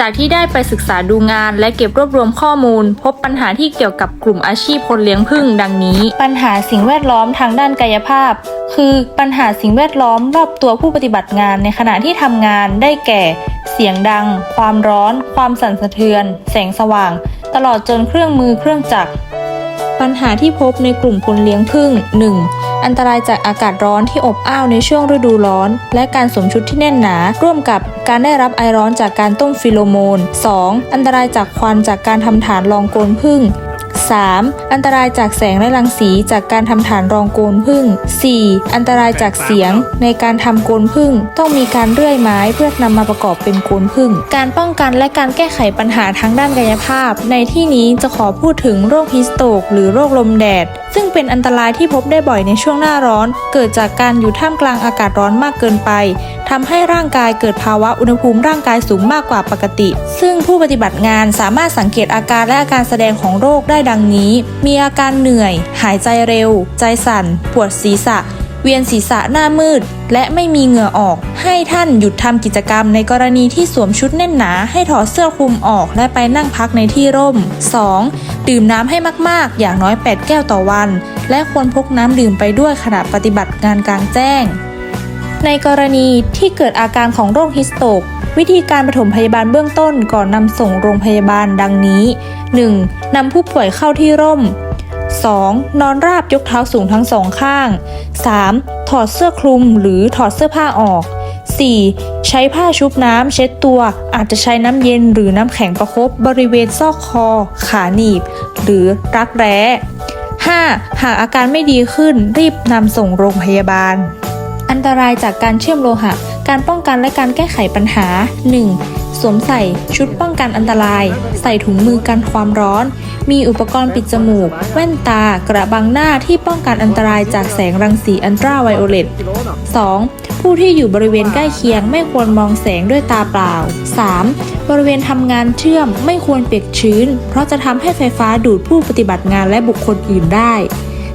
จากที่ได้ไปศึกษาดูงานและเก็บรวบรวมข้อมูล พบปัญหาที่เกี่ยวกับกลุ่มอาชีพคนเลี้ยงผึ้งดังนี้ ปัญหาสิ่งแวดล้อมทางด้านกายภาพ คือปัญหาสิ่งแวดล้อมรอบตัวผู้ปฏิบัติงานในขณะที่ทำงานได้แก่ เสียงดัง ความร้อน ความสั่นสะเทือน แสงสว่าง ตลอดจนเครื่องมือเครื่องจักรปัญหาที่พบในกลุ่มคนเลี้ยงผึ้ง 1. อันตรายจากอากาศร้อนที่อบอ้าวในช่วงฤดูร้อน และการสวมชุดที่แน่นหนา ร่วมกับการได้รับไอร้อนจากการต้มฟิโลโมน 2. อันตรายจากควันจากการทำฐานรองโกนผึ้ง 3. อันตรายจากแสงและรังสีจากการทำฐานรองโกนผึ้ง 4. อันตรายจากเสียงในการทำโกนผึ้งต้องมีการเลื่อยไม้เพื่อนำมาประกอบเป็นโกนผึ้งการป้องกันและการแก้ไขปัญหาทางด้านกายภาพ ในที่นี้จะขอพูดถึงโรคฮิสโตกหรือโรคลมแดด ซึ่งเป็นอันตรายที่พบได้บ่อยในช่วงหน้าร้อน เกิดจากการอยู่ท่ามกลางอากาศร้อนมากเกินไปทำให้ร่างกายเกิดภาวะอุณหภูมิร่างกายสูงมากกว่าปกติ ซึ่งผู้ปฏิบัติงานสามารถสังเกตอาการและอาการแสดงของโรคได้ดังนี้ มีอาการเหนื่อย หายใจเร็ว ใจสั่น ปวดศีรษะ เวียนศีรษะหน้ามืด และไม่มีเหงื่อออก ให้ท่านหยุดทำกิจกรรมในกรณีที่สวมชุดแน่นหนา ให้ถอดเสื้อคลุมออกและไปนั่งพักในที่ร่ม 2. ดื่มน้ำให้มากๆ อย่างน้อย 8 แก้วต่อวัน และควรพกน้ำดื่มไปด้วยขณะปฏิบัติงานกลางแจ้ง ในกรณีที่เกิดอาการของโรคฮิสโตกวิธีการปฐมพยาบาลเบื้องต้นก่อนนำส่งโรงพยาบาลดังนี้ 1. นำผู้ป่วยเข้าที่ร่ม 2. นอนราบยกเท้าสูงทั้งสองข้าง 3. ถอดเสื้อคลุมหรือถอดเสื้อผ้าออก 4. ใช้ผ้าชุบน้ำเช็ดตัว อาจจะใช้น้ำเย็นหรือน้ำแข็งประคบบริเวณซอกคอ ขาหนีบ หรือรักแร้ 5. หากอาการไม่ดีขึ้นรีบนำส่งโรงพยาบาล อันตรายจากการเชื่อมโลหะ การป้องกันและการแก้ไขปัญหา 1. สวมใส่ชุดป้องกันอันตราย ใส่ถุงมือกันความร้อน มีอุปกรณ์ปิดจมูก แว่นตา กระบังหน้าที่ป้องกันอันตรายจากแสงรังสีอันตราไวโอเลต 2. ผู้ที่อยู่บริเวณใกล้เคียงไม่ควรมองแสงด้วยตาเปล่า 3. บริเวณทำงานเชื่อมไม่ควรเปียกชื้น เพราะจะทำให้ไฟฟ้าดูดผู้ปฏิบัติงานและบุคคลอื่นได้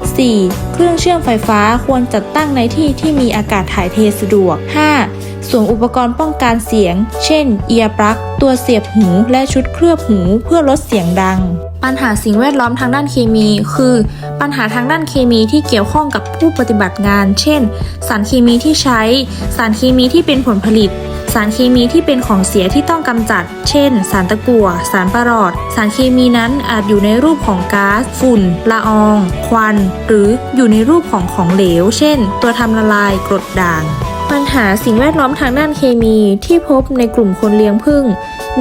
4. เครื่องเชื่อมไฟฟ้าควรจัดตั้งในที่ที่มีอากาศถ่ายเทสะดวก 5. สวมอุปกรณ์ป้องกันเสียง เช่น เอียร์ปลั๊ก ตัวเสียบหู และชุดเคลือบหูเพื่อลดเสียงดัง ปัญหาสิ่งแวดล้อมทางด้านเคมี คือ ปัญหาทางด้านเคมีที่เกี่ยวข้องกับผู้ปฏิบัติงาน เช่น สารเคมีที่ใช้ สารเคมีที่เป็นผลผลิต สารเคมีที่เป็นของเสียที่ต้องกำจัด เช่น สารตะกั่ว สารประหลอด สารเคมีนั้นอาจอยู่ในรูปของก๊าซ ฝุ่น ละออง ควัน หรืออยู่ในรูปของของเหลว เช่น ตัวทำละลาย กรดด่าง ปัญหาสิ่งแวดล้อมทางด้านเคมีที่พบในกลุ่มคนเลี้ยงผึ้ง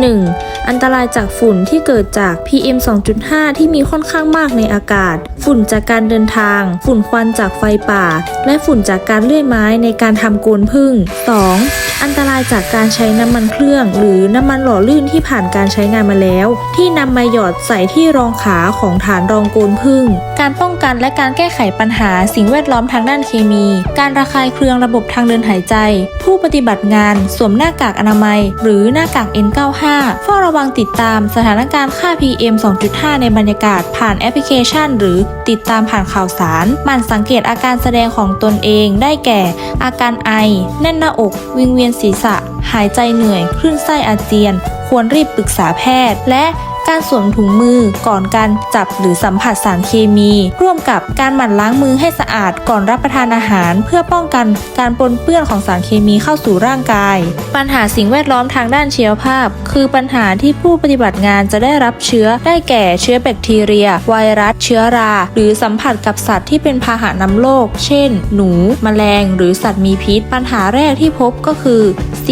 1. อันตรายจากฝุ่นที่เกิดจาก PM 2.5 ที่มีค่อนข้างมากในอากาศ ฝุ่นจากการเดินทาง ฝุ่นควันจากไฟป่า และฝุ่นจากการเลื่อยไม้ในการทำโกนพึ่ง 2. อันตรายจากการใช้น้ำมันเครื่อง หรือน้ำมันหล่อลื่นที่ผ่านการใช้งานมาแล้ว ที่นำมาหยอดใส่ที่รองขาของฐานรองโกนผึ้งการป้องกันและการแก้ไขปัญหาสิ่งแวดล้อมทางด้านเคมี การระคายเคืองระบบทางเดินหายใจ ผู้ปฏิบัติงานสวมหน้ากากอนามัย หรือหน้ากาก N95 เฝ้าระวังติดตามสถานการณ์ค่า PM 2.5 ในบรรยากาศผ่านแอปพลิเคชัน หรือติดตามผ่านข่าวสารหมั่นสังเกตอาการแสดงของตนเองได้แก่ อาการไอ แน่นหน้าอก วิงเวียนศีรษะ หายใจเหนื่อยคลื่นไส้อาเจียน ควรรีบปรึกษาแพทย์ และการสวมถุงมือก่อนการจับหรือสัมผัสสารเคมี ร่วมกับการหมั่นล้างมือให้สะอาดก่อนรับประทานอาหาร เพื่อป้องกันการปนเปื้อนของสารเคมีเข้าสู่ร่างกาย ปัญหาสิ่งแวดล้อมทางด้านชีวภาพ คือปัญหาที่ผู้ปฏิบัติงานจะได้รับเชื้อได้แก่เชื้อแบคทีเรีย ไวรัส เชื้อรา หรือสัมผัสกับสัตว์ที่เป็นพาหะนำโรคเช่น หนู แมลง หรือสัตว์มีพิษ ปัญหาแรกที่พบก็คือ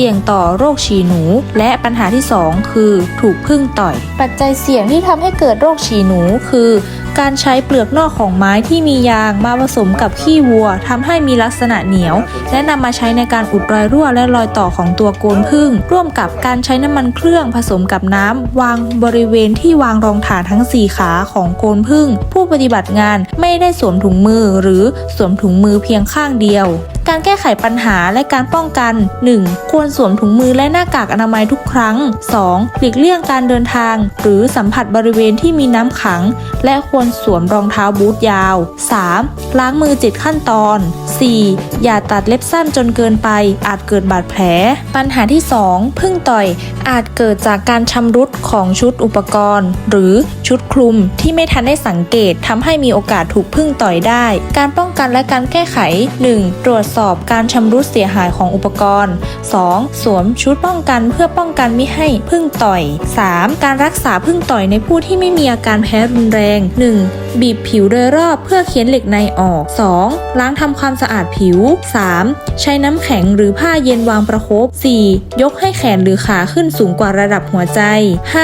สี่ยงต่อโรคฉี่หนู และปัญหาที่ 2 คือถูกพึ่งต่อย ปัจจัยเสี่ยงที่ทำให้เกิดโรคฉี่หนูคือการใช้เปลือกนอกของไม้ที่มียางมาผสมกับขี้วัวทำให้มีลักษณะเหนียว และนำมาใช้ในการอุดรอยรั่วและรอยต่อของตัวโกนพึ่ง ร่วมกับการใช้น้ำมันเครื่องผสมกับน้ำวางบริเวณที่วางรองฐานทั้ง 4 ขาของโกนพึ่ง ผู้ปฏิบัติงานไม่ได้สวมถุงมือหรือสวมถุงมือเพียงข้างเดียว การแก้ไขปัญหาและการป้องกัน 1. ควรสวมถุงมือและหน้ากากอนามัยทุกครั้ง 2. หลีกเลี่ยงการเดินทาง หรือสัมผัสบริเวณที่มีน้ำขัง และควรสวมรองเท้าบูทยาว 3. ล้างมือ 7 ขั้นตอน 4. อย่าตัดเล็บสั้นจนเกินไป อาจเกิดบาดแผล ปัญหาที่ 2 พึ่งต่อย อาจเกิดจากการชำรุดของชุดอุปกรณ์ หรือชุดคลุมที่ไม่ทันได้สังเกตทำให้มีโอกาสถูกพึ่งต่อยได้ การป้องกันและการแก้ไข 1. ตรวจสอบการชำรุดเสียหายของอุปกรณ์ 2. สวมชุดป้องกันเพื่อป้องกันไม่ให้พึ่งต่อย 3. การรักษาพึ่งต่อยในผู้ที่ไม่มีอาการแพ้รุนแรง 1. บีบผิวโดยรอบเพื่อเคี้ยนเหล็กในออก 2. ล้างทำความสะอาดผิว 3. ใช้น้ำแข็งหรือผ้าเย็นวางประคบ 4. ยกให้แขนหรือขาขึ้นสูงกว่าระดับหัวใจ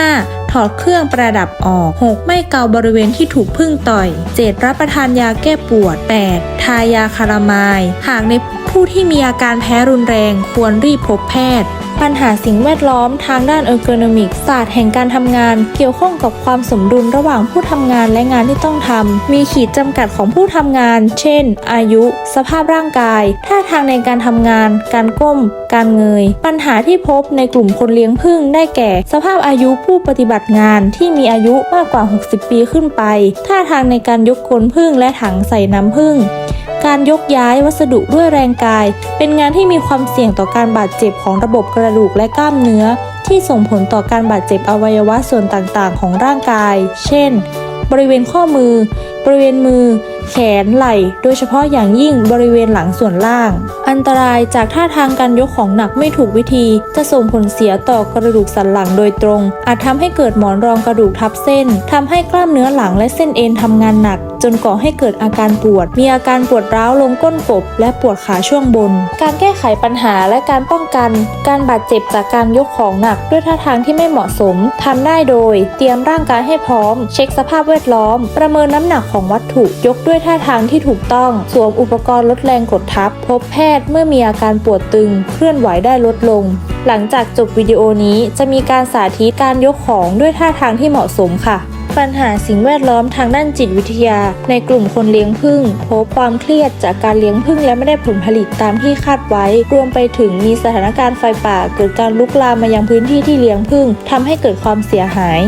5. ถอดเครื่องประดับออก 6. ไม่เกาบริเวณที่ถูกพึ่งต่อย 7. รับประทานยาแก้ปวด 8. ทายาคารามาย หากใน ผู้ที่มีอาการแพ้รุนแรงควรรีบพบแพทย์ ปัญหาสิ่งแวดล้อมทางด้านเออร์โกนอมิกศาสตร์แห่งการทำงาน เกี่ยวข้องกับความสมดุลระหว่างผู้ทำงานและงานที่ต้องทำ มีขีดจำกัดของผู้ทำงาน เช่น อายุ สภาพร่างกาย ท่าทางในการทำงาน การก้ม การเงย ปัญหาที่พบในกลุ่มคนเลี้ยงผึ้งได้แก่ สภาพอายุผู้ปฏิบัติงานที่มีอายุมากกว่า 60 ปีขึ้นไป ท่าทางในการยกโคนผึ้งและถังใส่น้ำผึ้ง การยกย้ายวัสดุด้วยแรงกาย เป็นงานที่มีความเสี่ยงต่อการบาดเจ็บของระบบกระดูกและกล้ามเนื้อ ที่ส่งผลต่อการบาดเจ็บอวัยวะส่วนต่างๆ ของร่างกาย เช่น บริเวณข้อมือ บริเวณมือ แขนไหล่ โดยเฉพาะอย่างยิ่งบริเวณหลังส่วนล่าง อันตรายจากท่าทางการยกของหนักไม่ถูกวิธี จะส่งผลเสียต่อกระดูกสันหลังโดยตรง อาจทำให้เกิดหมอนรองกระดูกทับเส้นทำให้กล้ามเนื้อหลังและเส้นเอ็นทำงานหนัก จนก่อให้เกิดอาการปวด มีอาการปวดร้าวลงก้นกบ และปวดขาช่วงบน การแก้ไขปัญหาและการป้องกัน การบาดเจ็บจากการยกของหนักด้วยท่าทางที่ไม่เหมาะสมทำได้โดย เตรียมร่างกายให้พร้อม เช็คสภาพแวดล้อม ประเมินน้ำหนักของวัตถุยกด้วยยท่าทางที่ถูกต้อง สวมอุปกรณ์ลดแรงกดทับ พบแพทย์เมื่อมีอาการปวดตึง เคลื่อนไหวได้ลดลง หลังจากจบวิดีโอนี้จะมีการสาธิตการยกของด้วยท่าทางที่เหมาะสมค่ะปัญหาสิ่งแวดล้อมทางด้านจิตวิทยา ในกลุ่มคนเลี้ยงผึ้งพบความเครียดจากการเลี้ยงผึ้งและไม่ได้ผลผลิตตามที่คาดไว้ รวมไปถึงมีสถานการณ์ไฟป่า เกิดการลุกลามมายังพื้นที่ที่เลี้ยงผึ้งทำให้เกิดความเสียหาย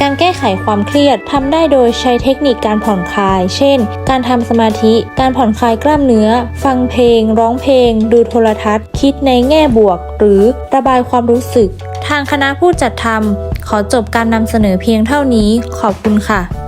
การแก้ไขความเครียดทำได้โดยใช้เทคนิคการผ่อนคลาย เช่น การทำสมาธิ การผ่อนคลายกล้ามเนื้อ ฟังเพลง ร้องเพลง ดูโทรทัศน์ คิดในแง่บวก หรือระบายความรู้สึก ทางคณะผู้จัดทำขอจบการนำเสนอเพียงเท่านี้ ขอบคุณค่ะ